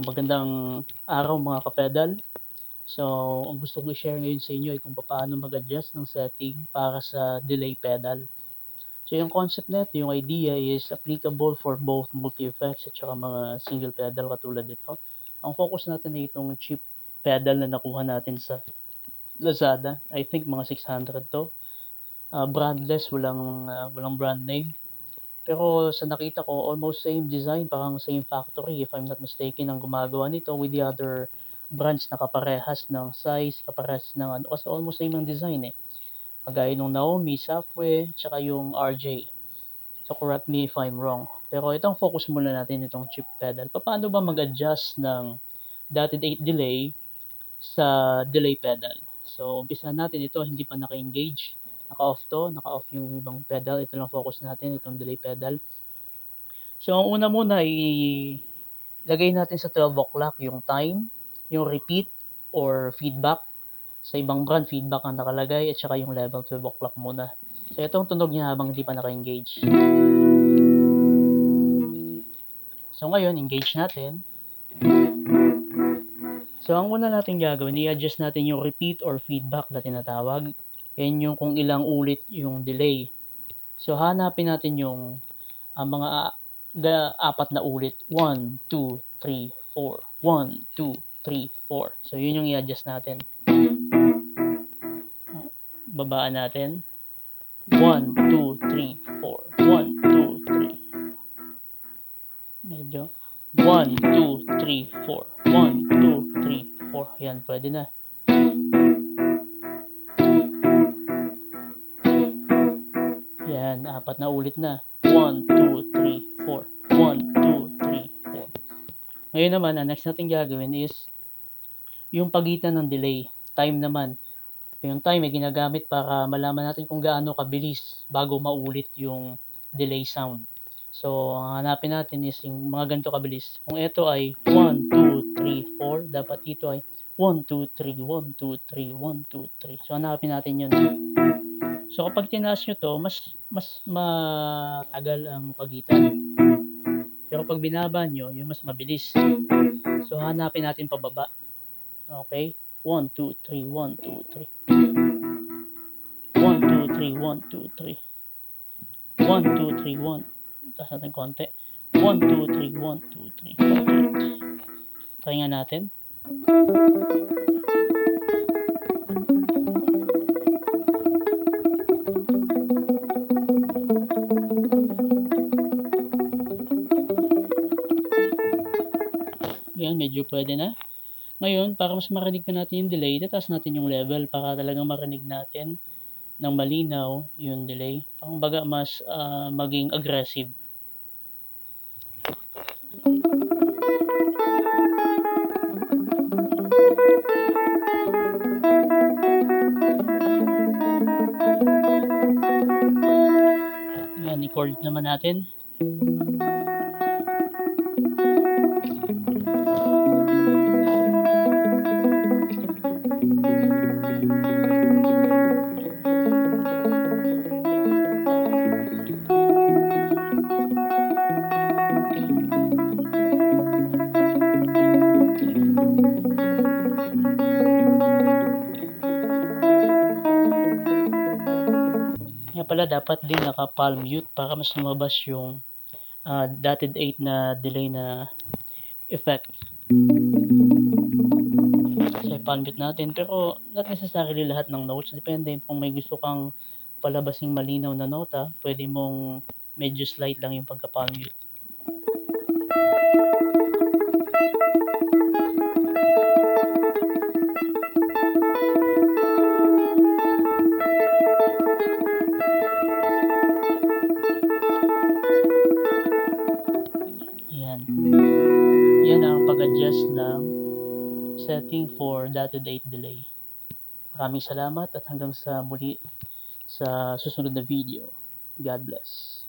Magandang araw mga kapedal. So, ang gusto ko i-share ngayon sa inyo ay kung paano mag-adjust ng setting para sa delay pedal. So, yung concept nito, yung idea is applicable for both multi-effects at saka mga single pedal katulad nito. Ang focus natin ay itong cheap pedal na nakuha natin sa Lazada. I think mga 600 to. Uh, brandless, walang, uh, walang brand name. Pero sa nakita ko, almost same design, parang same factory, if I'm not mistaken, ang gumagawa nito with the other brands na kaparehas ng size, kaparehas ng ano, kasi almost same ang design eh. Kagaya nung Naomi, Safway, tsaka yung RJ. So correct me if I'm wrong. Pero itong focus muna natin itong chip pedal. Paano ba mag-adjust ng dotted 8 delay sa delay pedal? So umpisa natin ito, hindi pa naka-engage naka-off to, naka-off yung ibang pedal. Ito lang focus natin, itong delay pedal. So, ang una muna, ilagay natin sa 12 o'clock yung time, yung repeat or feedback. Sa ibang brand, feedback ang nakalagay at saka yung level 12 o'clock muna. So, itong tunog niya habang hindi pa naka-engage. So, ngayon, engage natin. So, ang una natin gagawin, i-adjust natin yung repeat or feedback na tinatawag. Yan yung kung ilang ulit yung delay. So, hanapin natin yung uh, mga uh, apat na ulit. 1, 2, 3, 4. 1, 2, 3, 4. So, yun yung i-adjust natin. Babaan natin. 1, 2, 3, 4. 1, 2, 3. Medyo. 1, 2, 3, 4. 1, 2, 3, 4. Yan, pwede na. Yan, apat na ulit na. 1, 2, 3, 4. 1, 2, 3, 4. Ngayon naman, ang next natin gagawin is yung pagitan ng delay. Time naman. Yung time ay ginagamit para malaman natin kung gaano kabilis bago maulit yung delay sound. So, ang hanapin natin is yung mga ganito kabilis. Kung ito ay 1, 2, 3, 4, dapat ito ay 1, 2, 3, 1, 2, 3, 1, 2, 3. So, hanapin natin yun. So kapag tinaas nyo to, mas mas matagal ang pagitan. Pero pag binaba nyo, yung mas mabilis. So hanapin natin pababa. Okay? 1, 2, 3, 1, 2, 3. 1, 2, 3, 1, 2, 3. 1, 2, 3, 1. Taas natin konti. 1, 2, 3, 1, 2, 3. Try nga natin. Yan, medyo pwede na. Ngayon, para mas marinig pa natin yung delay, tataas natin yung level para talagang marinig natin ng malinaw yung delay. Pangbaga mas uh, maging aggressive. Yan, i-chord naman natin. Nga pala, dapat din naka-palm mute para mas lumabas yung uh, dotted 8 na delay na effect. So, palm mute natin. Pero, not necessarily lahat ng notes. Depende kung may gusto kang palabasing malinaw na nota, pwede mong medyo slight lang yung pagka-palm mute. Setting for dotted 8 delay. Maraming salamat at hanggang sa muli sa susunod na video. God bless.